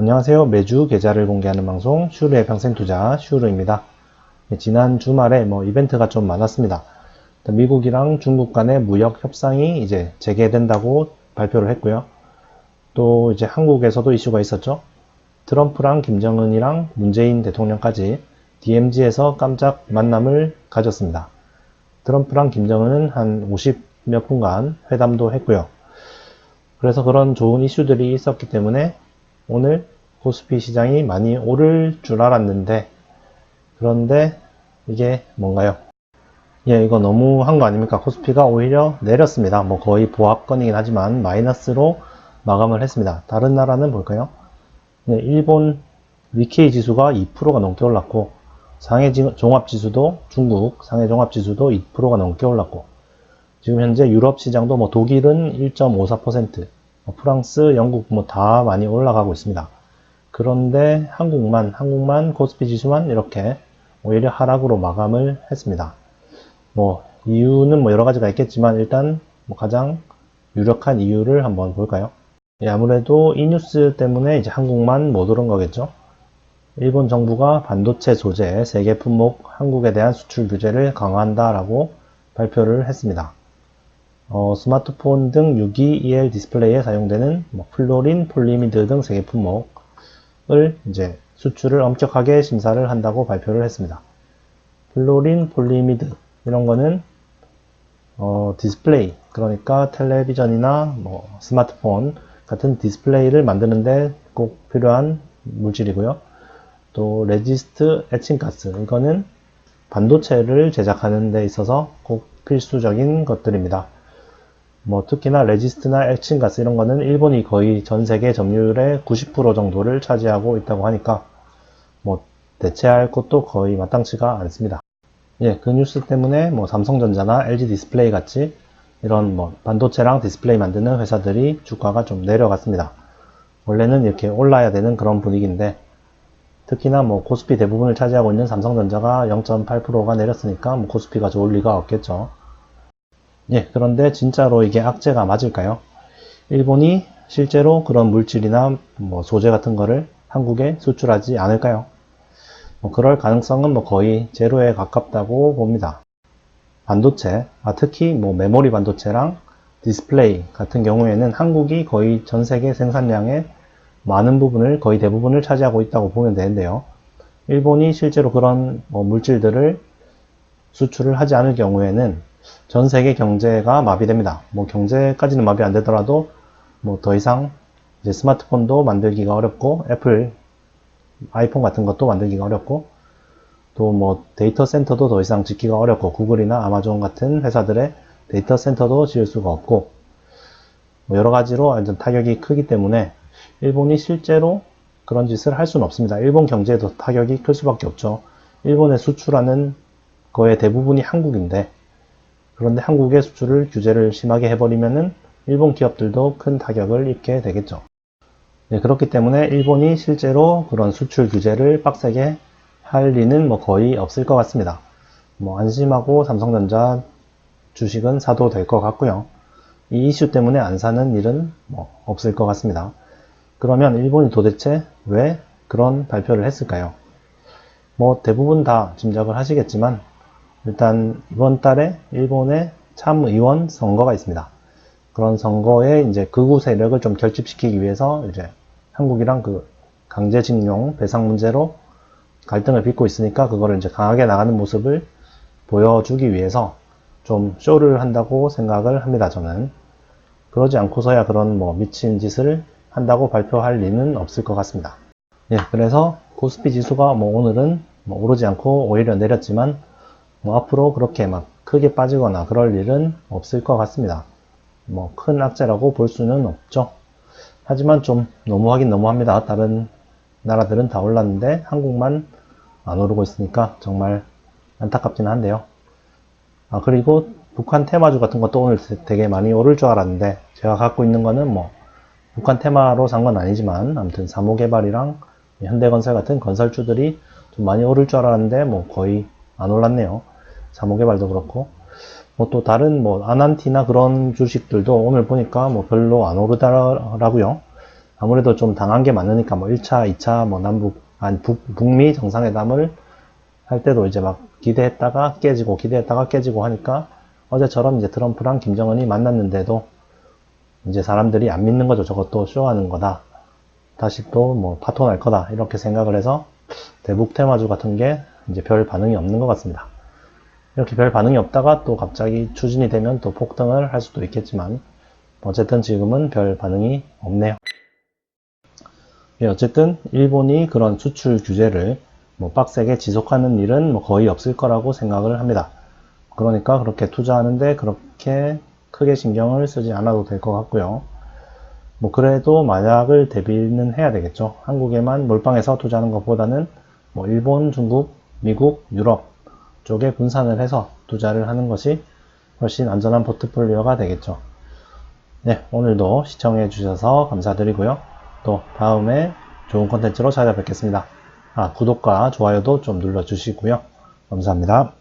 안녕하세요. 매주 계좌를 공개하는 방송 슈르의 평생 투자 슈르입니다. 네, 지난 주말에 뭐 이벤트가 좀 많았습니다. 미국이랑 중국 간의 무역 협상이 이제 재개된다고 발표를 했고요. 또 이제 한국에서도 이슈가 있었죠. 트럼프랑 김정은이랑 문재인 대통령까지 DMZ에서 깜짝 만남을 가졌습니다. 트럼프랑 김정은은 한 50몇 분간 회담도 했고요. 그래서 그런 좋은 이슈들이 있었기 때문에 오늘 코스피 시장이 많이 오를 줄 알았는데 그런데 이게 뭔가요? 예, 이거 너무 한 거 아닙니까? 코스피가 오히려 내렸습니다. 뭐 거의 보합권이긴 하지만 마이너스로 마감을 했습니다. 다른 나라는 볼까요? 네, 일본 니케이 지수가 2%가 넘게 올랐고 상해 종합 지수도 중국 상해 종합 지수도 2%가 넘게 올랐고 지금 현재 유럽 시장도 뭐 독일은 1.54%, 뭐 프랑스, 영국 뭐 다 많이 올라가고 있습니다. 그런데 한국만, 한국만 코스피 지수만 이렇게 오히려 하락으로 마감을 했습니다. 뭐 이유는 뭐 여러 가지가 있겠지만 일단 뭐 가장 유력한 이유를 한번 볼까요? 예, 아무래도 이 뉴스 때문에 이제 한국만 못 오른 거겠죠. 일본 정부가 반도체 소재 세계 품목 한국에 대한 수출 규제를 강화한다라고 발표를 했습니다. 어, 스마트폰 등 6.2EL 디스플레이에 사용되는 뭐 플로린, 폴리미드 등 세계 품목을 이제 수출을 엄격하게 심사를 한다고 발표를 했습니다. 플로린, 폴리미드 이런 거는 어, 디스플레이 그러니까 텔레비전이나 뭐 스마트폰 같은 디스플레이를 만드는데 꼭 필요한 물질이고요. 또 레지스트 에칭가스 이거는 반도체를 제작하는 데 있어서 꼭 필수적인 것들입니다. 뭐 특히나 레지스트나 액친가스 이런 거는 일본이 거의 전 세계 점유율의 90% 정도를 차지하고 있다고 하니까 뭐 대체할 것도 거의 마땅치가 않습니다. 예, 그 뉴스 때문에 뭐 삼성전자나 LG 디스플레이 같이 이런 뭐 반도체랑 디스플레이 만드는 회사들이 주가가 좀 내려갔습니다. 원래는 이렇게 올라야 되는 그런 분위기인데 특히나 뭐 코스피 대부분을 차지하고 있는 삼성전자가 0.8%가 내렸으니까 뭐 코스피가 좋을 리가 없겠죠. 예, 그런데 진짜로 이게 악재가 맞을까요? 일본이 실제로 그런 물질이나 뭐 소재 같은 거를 한국에 수출하지 않을까요? 뭐 그럴 가능성은 뭐 거의 제로에 가깝다고 봅니다. 반도체, 아, 특히 뭐 메모리 반도체랑 디스플레이 같은 경우에는 한국이 거의 전 세계 생산량의 많은 부분을 거의 대부분을 차지하고 있다고 보면 되는데요. 일본이 실제로 그런 뭐 물질들을 수출을 하지 않을 경우에는 전 세계 경제가 마비됩니다. 뭐 경제까지는 마비 안 되더라도 뭐 더 이상 이제 스마트폰도 만들기가 어렵고 애플 아이폰 같은 것도 만들기가 어렵고 또 뭐 데이터 센터도 더 이상 짓기가 어렵고 구글이나 아마존 같은 회사들의 데이터 센터도 지을 수가 없고 뭐 여러 가지로 완전 타격이 크기 때문에 일본이 실제로 그런 짓을 할 수는 없습니다. 일본 경제에도 타격이 클 수밖에 없죠. 일본에 수출하는 거의 대부분이 한국인데 그런데 한국의 수출을 규제를 심하게 해버리면은 일본 기업들도 큰 타격을 입게 되겠죠. 네, 그렇기 때문에 일본이 실제로 그런 수출 규제를 빡세게 할 리는 뭐 거의 없을 것 같습니다. 뭐 안심하고 삼성전자 주식은 사도 될 것 같고요. 이 이슈 때문에 안 사는 일은 뭐 없을 것 같습니다. 그러면 일본이 도대체 왜 그런 발표를 했을까요? 뭐 대부분 다 짐작을 하시겠지만 일단 이번 달에 일본의 참의원 선거가 있습니다. 그런 선거에 이제 극우 세력을 좀 결집시키기 위해서 이제 한국이랑 그 강제징용 배상 문제로 갈등을 빚고 있으니까 그거를 이제 강하게 나가는 모습을 보여주기 위해서 좀 쇼를 한다고 생각을 합니다. 저는 그러지 않고서야 그런 뭐 미친 짓을 한다고 발표할 리는 없을 것 같습니다. 예, 그래서 코스피 지수가 뭐 오늘은 뭐 오르지 않고 오히려 내렸지만 뭐 앞으로 그렇게 막 크게 빠지거나 그럴 일은 없을 것 같습니다. 뭐 큰 악재라고 볼 수는 없죠. 하지만 좀 너무하긴 너무합니다. 다른 나라들은 다 올랐는데 한국만 안 오르고 있으니까 정말 안타깝지는 한데요. 아 그리고 북한 테마주 같은 것도 오늘 되게 많이 오를 줄 알았는데 제가 갖고 있는 거는 뭐 북한 테마로 산 건 아니지만 아무튼 사모개발이랑 현대건설 같은 건설주들이 좀 많이 오를 줄 알았는데 뭐 거의 안 올랐네요. 사모개발도 그렇고 뭐 또 다른 뭐 아난티나 그런 주식들도 오늘 보니까 뭐 별로 안 오르더라고요. 아무래도 좀 당한 게 많으니까 뭐 1차, 2차 뭐 남북, 아니 북, 북미 정상회담을 할 때도 이제 막 기대했다가 깨지고 기대했다가 깨지고 하니까 어제처럼 이제 트럼프랑 김정은이 만났는데도 이제 사람들이 안 믿는 거죠. 저것도 쇼하는 거다. 다시 또 뭐 파토 날 거다. 이렇게 생각을 해서 대북 테마주 같은 게 이제 별 반응이 없는 것 같습니다. 이렇게 별 반응이 없다가 또 갑자기 추진이 되면 또 폭등을 할 수도 있겠지만 어쨌든 지금은 별 반응이 없네요. 예, 어쨌든 일본이 그런 수출 규제를 뭐 빡세게 지속하는 일은 뭐 거의 없을 거라고 생각을 합니다. 그러니까 그렇게 투자하는데 그렇게 크게 신경을 쓰지 않아도 될 것 같고요. 뭐 그래도 만약을 대비는 해야 되겠죠. 한국에만 몰빵해서 투자하는 것보다는 뭐 일본, 중국, 미국, 유럽 쪽에 분산을 해서 투자를 하는 것이 훨씬 안전한 포트폴리오가 되겠죠. 네, 오늘도 시청해 주셔서 감사드리고요. 또 다음에 좋은 컨텐츠로 찾아뵙겠습니다. 아, 구독과 좋아요도 좀 눌러주시고요. 감사합니다.